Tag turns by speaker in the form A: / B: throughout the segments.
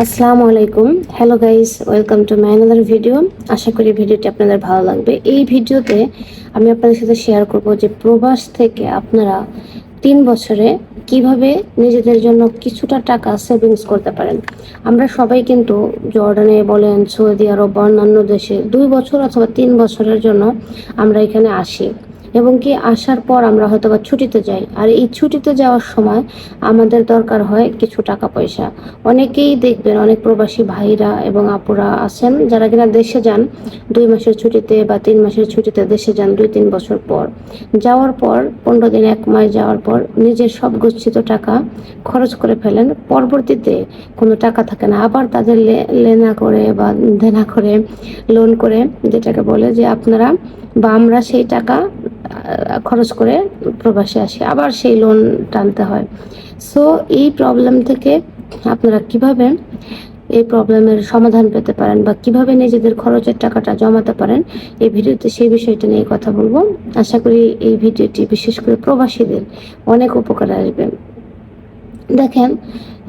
A: আসসালামু আলাইকুম। Hello guys welcome to my another video আশা করি ভিডিওটি আপনাদের ভালো লাগবে। এই ভিডিওতে আমি আপনাদের সাথে শেয়ার করব যে প্রবাস থেকে আপনারা তিন বছরে কীভাবে নিজেদের জন্য কিছুটা টাকা সেভিংস করতে পারেন। আমরা সবাই কিন্তু জর্ডানে বলেন, সৌদি আরব অন্যান্য দেশে দুই বছর অথবা তিন বছরের জন্য আমরা এখানে আসি। এবং কি আসার পর আমরা হয়তো বা ছুটিতে যাই। আর এই ছুটিতে যাওয়ার সময় আমাদের দরকার হয় কিছু টাকা পয়সা। অনেকেই দেখবেন, অনেক প্রবাসী ভাইরা এবং আপুরা আছেন যারা কিনা দেশে যান, দুই মাসের ছুটিতে বা তিন মাসের ছুটিতে দেশে যান দুই তিন বছর পর। যাওয়ার পর, পনেরো দিন, এক মাস যাওয়ার পর নিজের সব গচ্ছিত টাকা খরচ করে ফেলেন। পরবর্তীতে কোনো টাকা থাকে না। আবার তাদের লেনা করে বা দেনা করে লোন করে যেটাকে বলে যে আপনারা বা আমরা সেই টাকা খরচ করে প্রবাসে আসি, আবার সেই লোন টানতে হয়। সো এই প্রবলেম থেকে আপনারা কীভাবে এই প্রবলেমের সমাধান পেতে পারেন বা কীভাবে নিজেদের খরচের টাকাটা জমাতে পারেন, এই ভিডিওতে সেই বিষয়টা নিয়ে কথা বলব। আশা করি এই ভিডিওটি বিশেষ করে প্রবাসীদের অনেক উপকারে আসবে। দেখেন,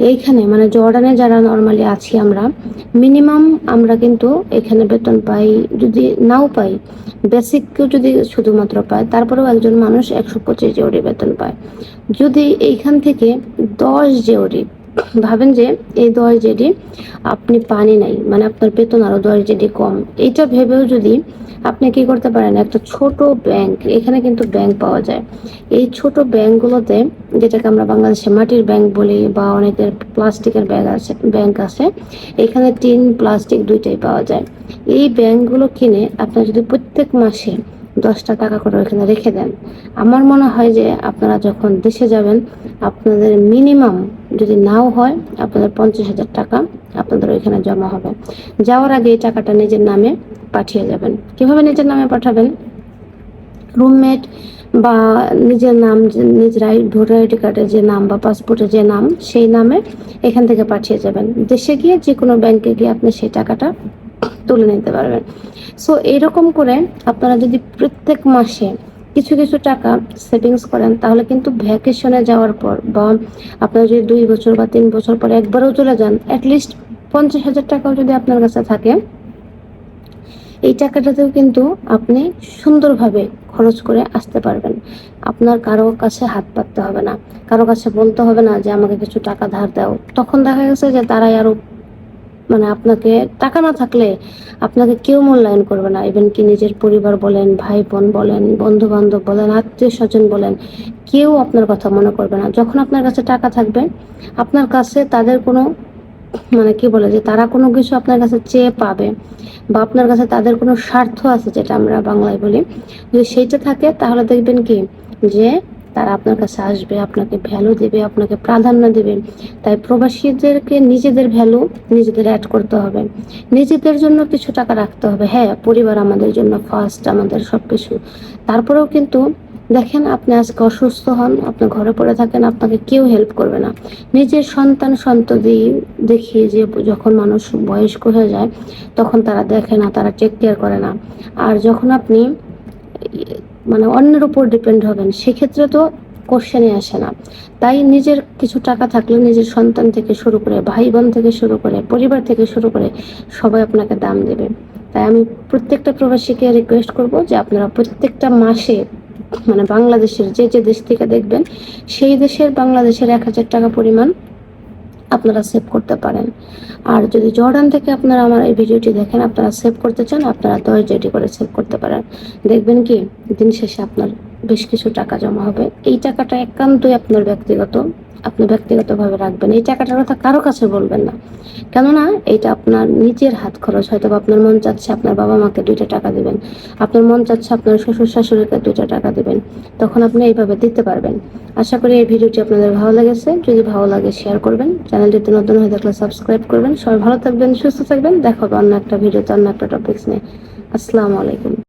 A: এইখানে মানে জর্ডানে যারা নর্মালি আছি আমরা মিনিমাম আমরা কিন্তু এখানে বেতন পাই, যদি নাও পাই বেসিক কেউ যদি শুধুমাত্র পায় তারপরেও একজন মানুষ একশো পঁচিশ জেওরি বেতন পায়। যদি এইখান থেকে দশ জেওরি ভাবেন যে এই দশ জেডি আপনি পানি নাই মানে আপনার বেতন আরও দশ জেডি কম। এইটা ভেবেও যদি আপনি কি করতে পারেন, একটা ছোট ব্যাংক, এখানে কিন্তু ব্যাংক পাওয়া যায়। এই ছোট ব্যাংকগুলোতে, যেটাকে আমরা বাংলাদেশে মাটির ব্যাংক বলি বা অনেকের প্লাস্টিকের ব্যাগ আছে, ব্যাংক আছে, এখানে টিন, প্লাস্টিক দুইটাই পাওয়া যায়। এই ব্যাংকগুলো কিনে আপনার যদি প্রত্যেক মাসে দশটা টাকা করে ওখানে রেখে দেন। আমার মনে হয় যে আপনারা যখন দেশে যাবেন, আপনাদের মিনিমাম যদি নাও হয়, আপনাদের পঞ্চাশ হাজার টাকা আপনাদের ওইখানে জমা হবে। যাওয়ার আগে এই টাকাটা নিজের নামে পাঠিয়ে যাবেন কীভাবে নিজের নামে পাঠাবেন? রুমমেট বা নিজের নাম নিজের ভোটার আইডি কার্ডে যে নাম বা পাসপোর্টে যে নাম, সেই নামে এখান থেকে পাঠিয়ে যাবেন দেশে গিয়ে যে কোনো ব্যাংকে গিয়ে আপনি সেই টাকাটা তুলে নিতে পারবেন। সো এইরকম করে আপনারা যদি প্রত্যেক মাসে কিছু কিছু টাকা সেভিংস করেন, তাহলে কিন্তু ভ্যাকেশনে যাওয়ার পর বা আপনারা যদি দুই বছর বা তিন বছর পরে একবারও চলে যান অ্যাটলিস্ট পঞ্চাশ হাজার টাকাও যদি আপনার কাছে থাকে, এই টাকাটাতেও কিন্তু আপনি সুন্দরভাবে খরচ করে আসতে পারবেন। আপনার কারও কাছে হাত পাততে হবে না। কারও কাছে বলতে হবে না যে, আমাকে কিছু টাকা ধার দাও। তখন দেখা গেছে যে তারাই আরও মানে আপনাকে টাকা না থাকলে আপনাকে কেউ মূল্যায়ন করবে না। ইভেন কি নিজের পরিবার বলেন ভাই বোন বলেন বন্ধু বান্ধব বলেন আত্মীয় স্বজন বলেন, কেউ আপনার কথা মনে করবে না। যখন আপনার কাছে টাকা থাকবে, আপনার কাছে তাদের কোনো মানে কি বলে যে তারা কোনো কিছু আপনার কাছে চেয়ে পাবে বা আপনার কাছে তাদের কোনো স্বার্থ আছে, যেটা আমরা বাংলায় বলি, যদি সেইটা থাকে তাহলে দেখবেন কি? যে তারা আপনার কাছে আসবে, আপনাকে ভ্যালু দেবে, আপনাকে প্রাধান্য দেবে। তাই প্রবাসীদেরকে নিজেদের ভ্যালু নিজেদের অ্যাড করতে হবে। নিজেদের জন্য কিছু টাকা রাখতে হবে। হ্যাঁ পরিবার আমাদের জন্য ফার্স্ট আমাদের সব কিছু তারপরেও কিন্তু দেখেন আপনি আজকে অসুস্থ হন, আপনি ঘরে পড়ে থাকেন, আপনাকে কেউ হেল্প করবে না। নিজের সন্তান সন্ততি দেখিয়ে যে যখন মানুষ বয়স্ক হয়ে যায়, তখন তারা দেখে না, তারা টেক কেয়ার করে না। আর যখন আপনি মানে অন্যের উপর ডিপেন্ড হবেন, সেক্ষেত্রে তো কোশ্চেনে আসে না। তাই নিজের কিছু টাকা থাকলে নিজের সন্তান থেকে শুরু করে ভাই বোন থেকে শুরু করে পরিবার থেকে শুরু করে সবাই আপনাকে দাম দেবে। তাই আমি প্রত্যেকটা প্রবাসীকে রিকোয়েস্ট করব যে আপনারা প্রত্যেকটা মাসে মানে বাংলাদেশের যে যে দেশ থেকে দেখবেন, সেই দেশের বাংলাদেশের এক হাজার টাকা পরিমাণ আপনারা সেভ করতে পারেন। আর যদি জর্ডান থেকে আপনারা আমার এই ভিডিওটি দেখেন, আপনারা সেভ করতে চান, আপনারা দশ জিটি করে সেভ করতে পারেন। দেখবেন কি, দিন শেষে আপনার বেশ কিছু টাকা জমা হবে। এই টাকাটা একান্তই আপনার ব্যক্তিগত। আপনি ব্যক্তিগতভাবে রাখবেন। এই টাকাটার কথা কারও কাছে বলবেন না। কেননা এটা আপনার নিজের হাত খরচ হয়তো আপনার মন চাচ্ছে আপনার বাবা মাকে দুইটা টাকা দিবেন। আপনার মন চাচ্ছে আপনার শ্বশুর শাশুড়িকে দুইটা টাকা দিবেন। তখন আপনি এইভাবে দিতে পারবেন। আশা করি এই ভিডিওটি আপনাদের ভালো লেগেছে। যদি ভালো লাগে শেয়ার করবেন। চ্যানেলটিতে নতুন হয়ে থাকলে সাবস্ক্রাইব করবেন। সবাই ভালো থাকবেন, সুস্থ থাকবেন। দেখা হবে অন্য একটা ভিডিওতে অন্য একটা টপিকস নিয়ে। আসসালামু আলাইকুম।